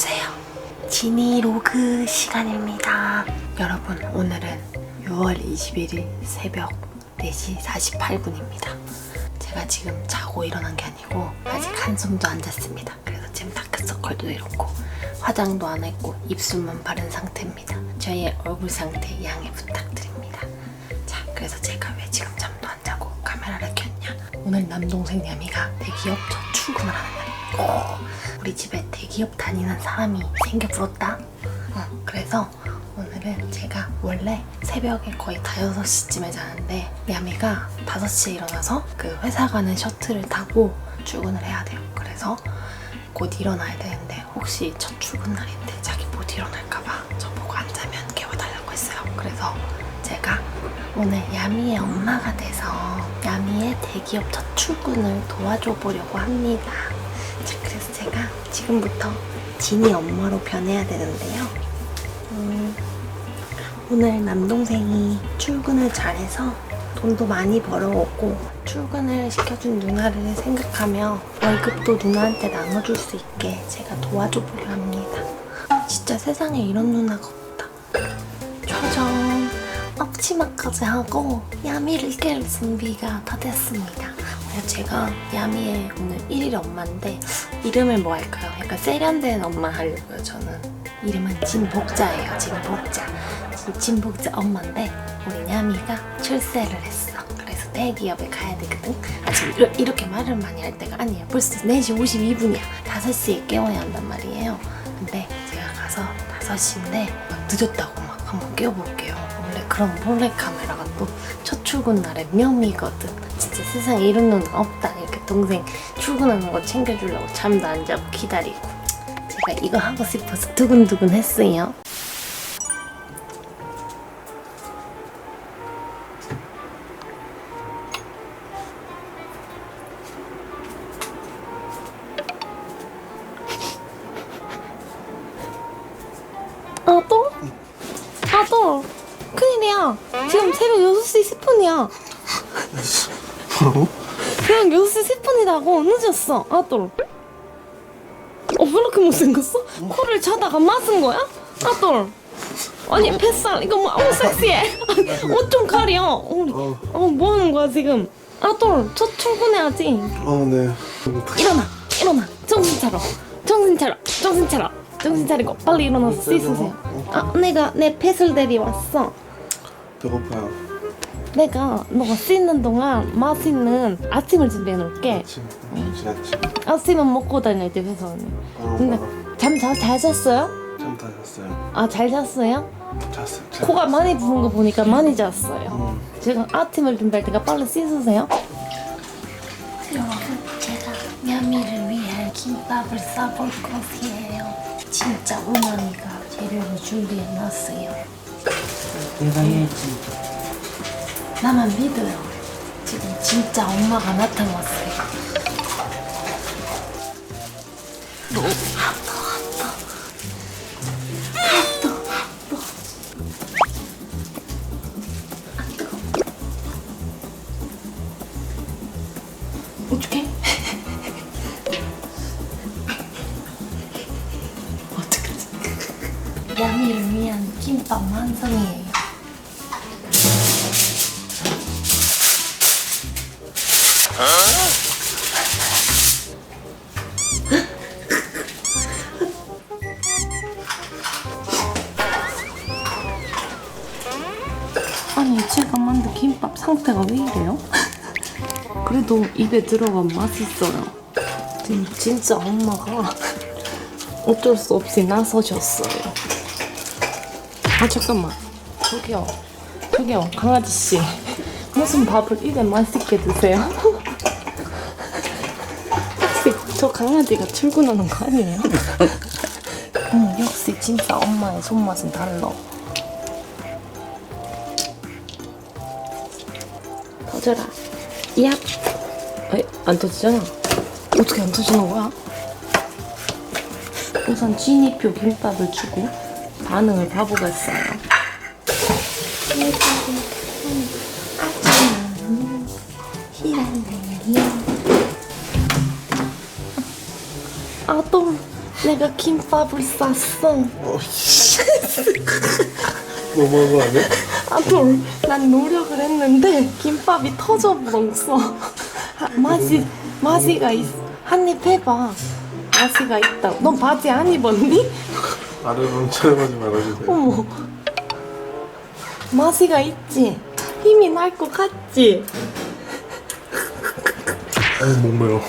안녕하세요. 지니 로그 시간입니다. 여러분, 오늘은 6월 21일 새벽 4시 48분입니다. 제가 지금 자고 일어난 게 아니고 아직 한숨도 안 잤습니다. 그래서 지금 다크서클도 이렇고 화장도 안 했고 입술만 바른 상태입니다. 저의 얼굴 상태 양해 부탁드립니다. 자, 그래서 제가 왜 지금 잠도 안 자고 카메라를 켰냐? 오늘 남동생 야미가 대기업 첫 출근을 하는 날 우리 집에 대기업 다니는 사람이 생겨불었다. 어, 그래서 오늘은 제가 원래 새벽에 거의 다 6시쯤에 자는데 야미가 5시에 일어나서 그 회사 가는 셔틀을 타고 출근을 해야 돼요. 그래서 곧 일어나야 되는데 혹시 첫 출근 날인데 자기 못 일어날까봐 저보고 안 자면 깨워달라고 했어요. 그래서 제가 오늘 야미의 엄마가 돼서 야미의 대기업 첫 출근을 도와줘 보려고 합니다. 지금부터 진이 엄마로 변해야 되는데요. 음, 오늘 남동생이 출근을 잘해서 돈도 많이 벌어오고 출근을 시켜준 누나를 생각하며 월급도 누나한테 나눠줄 수 있게 제가 도와줘 보려 합니다. 진짜 세상에 이런 누나가 없다. 초정 앞치마까지 하고 야미를 깰 준비가 다 됐습니다. 제가 야미의 오늘 1일 엄마인데 이름을 뭐 할까요? 약간 세련된 엄마 하려고요. 저는 이름은 진복자예요. 진복자. 진- 진복자 엄마인데 우리 야미가 출세를 했어. 그래서 대기업에 가야 되거든. 아 이러- 이렇게 말을 많이 할 때가 아니에요. 벌써 4시 52분이야. 5시에 깨워야 한단 말이에요. 근데 제가 가서 5시인데 막 늦었다고 막 한번 깨워볼게요. 원래 그런 몰래 카메라가 또 첫 출근 날의 묘미거든. 진짜 세상에 이런 누나 없다. 이렇게 동생 출근하는 거 챙겨주려고 잠도 안 자고 기다리고. 제가 이거 하고 싶어서 두근두근 했어요. 아또? 아또? 큰일이야. 지금 새벽 6시 10분이야. 뭐라고? 그냥 6시 10분이라고 늦었어. 아또. 어, 왜 이렇게 못생겼어? 코를 자다가 맞은 거야? 아또. 아니, 뱃살, 이거 뭐, 어우, 섹시해. 옷 좀 가려. 어, 어, 뭐 하는 거야, 지금? 아또, 첫 출근해야지. 아 네. 일어나, 일어나. 정신 차려. 정신 차려. 정신 차려. 정신 차리고 빨리 일어나서 씻으세요. 아, 내가 내 펫을 데려왔어. 배고파요. 내가 너가 씻는 동안 맛있는 아침을 준비해 놓을게. 지 아침. 아침은 먹고 다녀야지 회사는. 근데 아, 잠잘 잤어요? 잠다 잤어요. 아 잘 잤어요? 잤어요. 자- 코가 많이 부은 거 보니까 많이 잤어요. 음. 지금 아침을 준비할 테니까 빨리 씻으세요. 여러분 제가 야미를 위해 김밥을 싸볼 것이에요. 진짜 오나니가 재료를 준비해 놨어요. 내가 해야지. 나만 믿어요. 지금 진짜 엄마가 나타났어요. 아빠, 아빠. 아빠, 아빠. 아, 뜨거워. 어떡해? 어떡하지? 야미를 위한 김밥 완성이에요. 아니 제가 만든 김밥 상태가 왜 이래요? 그래도 입에 들어가면 맛있어요. 진, 진짜 엄마가 어쩔 수 없이 나서셨어요. 아 잠깐만 저기요 저기요 강아지 씨 무슨 밥을 이래 맛있게 드세요? 저 강아지가 출근하는 거 아니에요? 음, 역시 진짜 엄마의 손맛은 달라. 터져라. 얍. 에이, 안 터지잖아. 어떻게 안 터지는 거야? 우선 진이표 김밥을 주고 반응을 봐보겠어요. 내가 김밥을 쌌어. 어, 씨. 너무한 거 아니야? 아돌, 난 노력을 했는데 김밥이 터져 버렸어. 아, 맛이 맛이가 있. 한입 해봐. 맛이가 있다. 넌 바지 안 입었니? 아래로는 촬영하지 말아주세요. 어머. 맛이가 있지. 힘이 날 것 같지. 어, 목매워.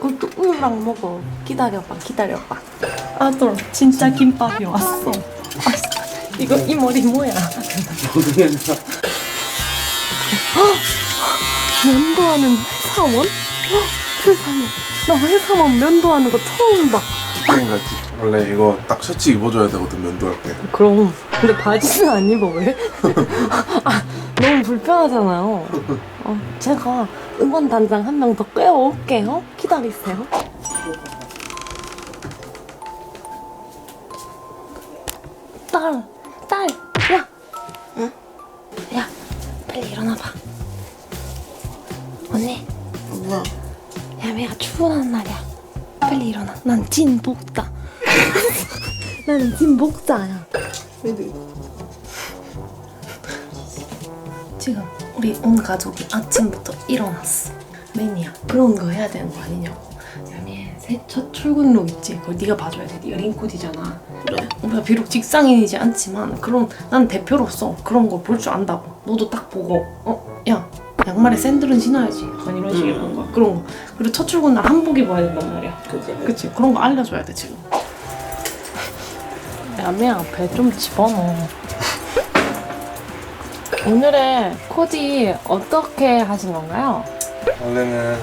그것도 우유랑 먹어. 기다려봐, 기다려봐. 아돌, 진짜 김밥이 왔어. 아, 이거 이 머리 뭐야? 모르겠어. 면도하는 회사원? 헉, 세상에. 나 회사원 면도하는 거 처음 봐. 그러니까 원래 이거 딱 셔츠 입어줘야 되거든 면도할 때. 그럼. 근데 바지는 안 입어, 왜? 아, 불편하잖아요. 어, 제가 응원 단장 한 명 더 꿰어올게요. 기다리세요. 딸, 딸, 야! 응? 야, 빨리 일어나봐. 언니. 뭐야? 야매가 출근하는 날이야. 빨리 일어나. 난 진복자. 나는 진복자야. 지금 우리 온 가족이 아침부터 일어났어. 매니야. 그런 거 해야 되는 거 아니냐고. 야매 새첫 출근룩 있지? 그거 네가 봐줘야 돼. 네가 링코디잖아. 그래. 우리가 비록 직장인이지 않지만 그런 난 대표로서 그런 거볼줄 안다고. 너도 딱 보고 어, 야 양말에 샌들은 신어야지. 약간 이런 식의 그런 거. 그런 거. 그리고 첫 출근 날 한복 입어야 된단 말이야. 그지? 그치? 그런 거 알려줘야 돼 지금. 야매야 배 좀 집어넣어. 오늘의 코디 어떻게 하신 건가요? 원래는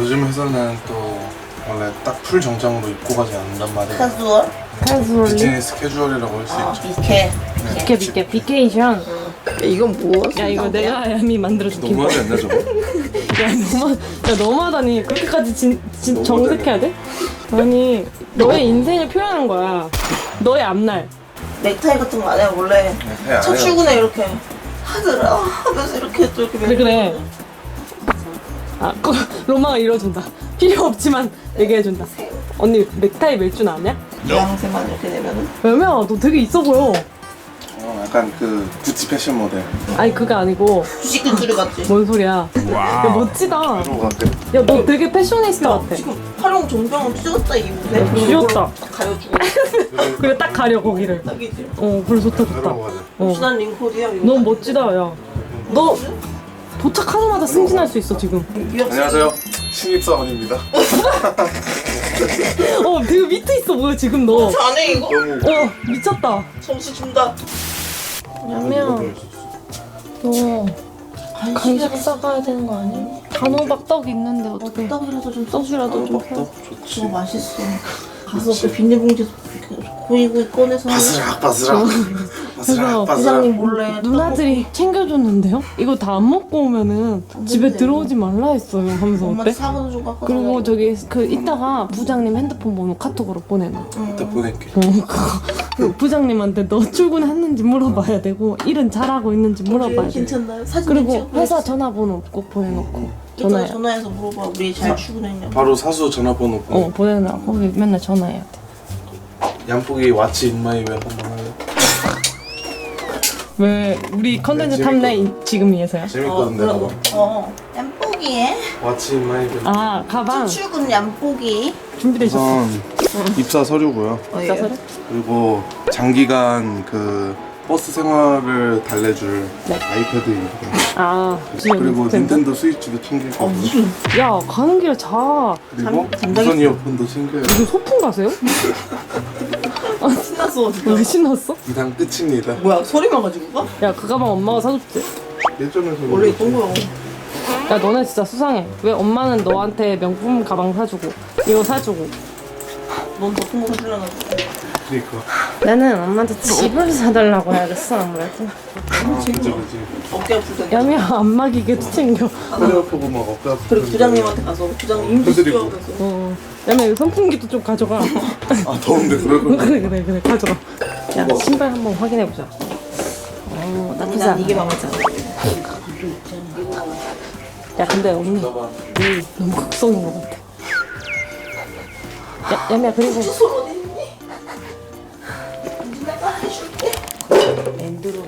요즘 회사는 또 원래 딱 풀 정장으로 입고 가지 않는단 말이에요. 캐주얼? 캐주얼리? 비즈니스 캐주얼이라고 할 수 아, 있죠. 비케. 네. 비케 비케 비케이션. 이건 뭐야? 야 이거 내가 야미 만들어준 김밥. 너무하지 않냐 저거? 야 너무 야 너무하다니 그렇게까지 진, 진 너무하다니. 정색해야 돼? 아니 너의 인생을 표현한 거야. 너의 앞날. 넥타이 같은 거 안 해? 원래 안첫 해요. 출근에 이렇게 하더라 하면서 이렇게 또 이렇게 왜 그래? 아 그, 로마가 이뤄준다. 필요 없지만 얘기해준다. 언니 넥타이 멜 줄 아냐? 양세만 이렇게 되면은 왜냐 너 되게 있어 보여. 어, 약간 그 구찌 패션 모델. 아니 그게 아니고 주식 근줄이 같지? 뭔 소리야? 야 멋지다. 그런 거 같아. 야너 되게 패셔니스타 야, 같아. 지금 활용 정병을 찢었다 이 옷에 찢었다. 가려주고 그래 딱 가려 거기를. 딱이지 어 그래 좋다 좋다. 같아. 어. 링코디야 이거 너무 멋지다 야. 너 도착하자마자 승진할 수 있어 지금. 안녕하세요. 신입사원입니다. 어 되게 밑에 있어 보여 지금 너. 잘해 이거? 너무 어 미쳤다. 점수 준다 야미야 너 간식 싸가야 되는 거 아니야? 단호박 떡 있는데 어떻게 떡이라도 좀 떡이라도 좀 떡도 좋지. 저거 맛있어 가서 그 비닐봉지 고이고이 꺼내서 바스락 바스락 바스락. 부장님 몰래 누나들이 챙겨줬는데요? 이거 다 안 먹고 오면은 집에 들어오지 말라 했어요 하면서 엄마한테 어때? 사과도 좀 갖고 그리고. 저기 그 이따가 부장님 핸드폰 번호 카톡으로 보내놔 응. 또 보낼게. 어, 그 부장님한테 너 출근했는지 물어봐야 되고 일은 잘하고 있는지 물어봐야 돼. 괜찮나요? 사진 그리고 찍고 회사. 전화번호 꼭 보내놓고 이따가 전화해. 전화해서 물어봐 우리 잘 출근했냐 바로 사수 전화번호 보내. 어 보내놔. 거기 맨날 전화해야 돼. 양폭이 왓츠 인마이웨 한번? 왜 우리 컨텐츠 네, 탐내 이- 지금이에서야? 재밌거든 그런 내가. 거. 어 얌뽀기에 왓츠 인마이웨. 아 가방 출근 얌뽀기 준비되셨어. 우선 입사 서류고요. 싸서 그리고 장기간 그 버스 생활을 달래줄 네. 아이패드입니다. 아 그리고 닌텐도? 닌텐도 스위치도 챙길 어 거고. 야 가는 길에 자. 그리고 잠- 잠자기 무선 이어폰도 챙겨요. 무슨 소풍 가세요? 신났어 진짜 왜 신났어? 이상 끝입니다. 뭐야 소리만 가지고 가? 야 그 가방 엄마가 사줬지. 예전에 저 원래 있던 거야 야 너네 진짜 수상해. 왜 엄마는 너한테 명품 가방 사주고 이거 사주고 넌더큰거 사주려나 그러니까. 나는 엄마한테 집을 사달라고 해야겠어 아무래도. 아, 그치 그치. 어깨 아플 때 야미야 안마기계도 챙겨. 허리 아프고 막 어깨 아프고. 그리고 부장님한테 가서 부장님. 수업에서 어. 야미야 이거 선풍기도 좀 가져가. 아 더운데 그럴 거. 그래 그래 그래 가져가. 야 신발 한번 확인해 보자. 어 나쁘지 난 않아. 이게 마음에 들어 야 근데 언니 이 너무 극성인 것 같아. 야 야미야 그리고 해줄게. 랜드로.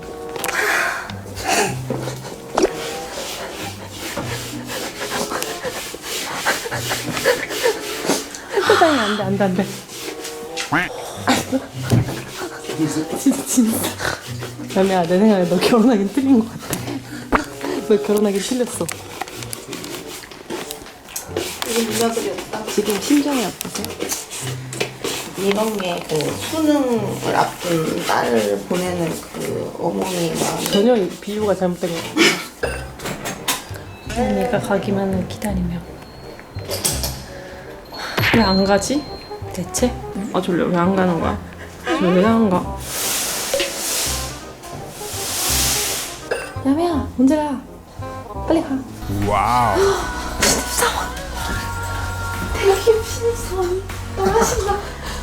세상에 안돼 안돼 안돼. 진짜 남이야 내 생각에 너 결혼하기 틀린 것 같아. 너 결혼하기 틀렸어. 지금 심정이 어떠세요? 이런 게 그 수능을 앞둔 딸을 보내는 그 어머니가 전혀 비유가 잘못된 것 같아 내가 가기만을 기다리며 왜안 가지? 대체? 아 졸려 왜 안 가는 거야? 왜안 가? 야매야 언제 가? 빨리 가 와우 신입사원 대기업 신입사원이 나가신다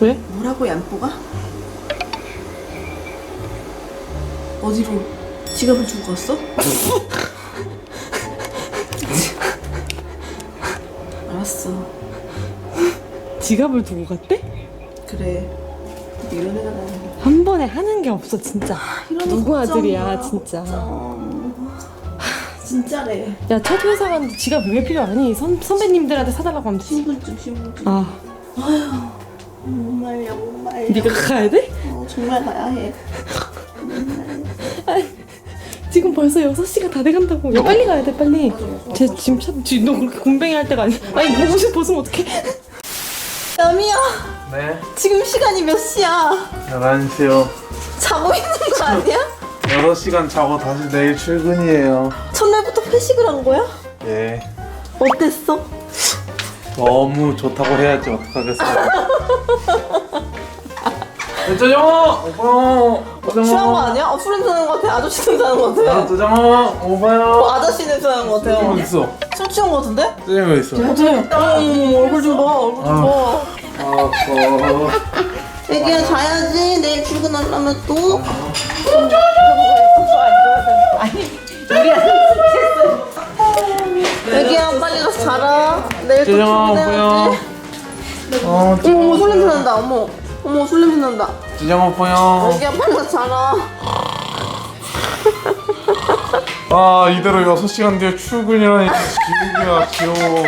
왜? 뭐라고 얀뽀가? 어디로? 지갑을 주고 갔어? 알았어 지갑을 두고 갔대? 그래 이런 애가 나는 한 번에 하는 게 없어 진짜 이런 누구 아들이야 진짜 진짜래. 야 첫 회사 갔는데 지갑 왜 필요하니? 선, 선배님들한테 사달라고 하면 되지. 신분증 신분증 아. 못 말려 못 말려 네가 가야 돼? 어, 정말 가야 해. 지금 벌써 6시가 다 돼간다고. 야 빨리 가야 돼 빨리. 쟤 지금 참 지금 너 그렇게 곰뱅이 할 때가 아니야 아니 보고 싶어 벗으면 어떡해? 야미야. 네. 지금 시간이 몇 시야? 11시요. 자고 있는 거 아니야? 6시간 자고 다시 내일 출근이에요. 첫날부터 회식을 한 거야? 예. 어땠어? 너무 좋다고 해야지 어떡하겠어요. 짜장어! 오빠요! 취한 거 아니야? 어, 술 냄새 나는 거 같아 아저씨 냄새 나는 거 아, 같아요 짜장어! 오빠요! 어, 아저씨 냄새 나는 거 짜장어 같아요 있어. 술 취한 거 같은데? 짜장어 있어. 맞아요 어머 얼굴 좀 봐 얼굴 좀 봐 아파. 애기야 자야지. 내일 출근하려면 또. 애기야 빨리 가서 자라. 내일 또. 출근해야지. 어, 어머 술 냄새 난다. 어머 어머 술 냄새 난다. 짜장어 오빠요. 애기야 빨리 가서 자라. 아, 이대로 6시간 뒤에 출근이라니 기분이야, 귀여워.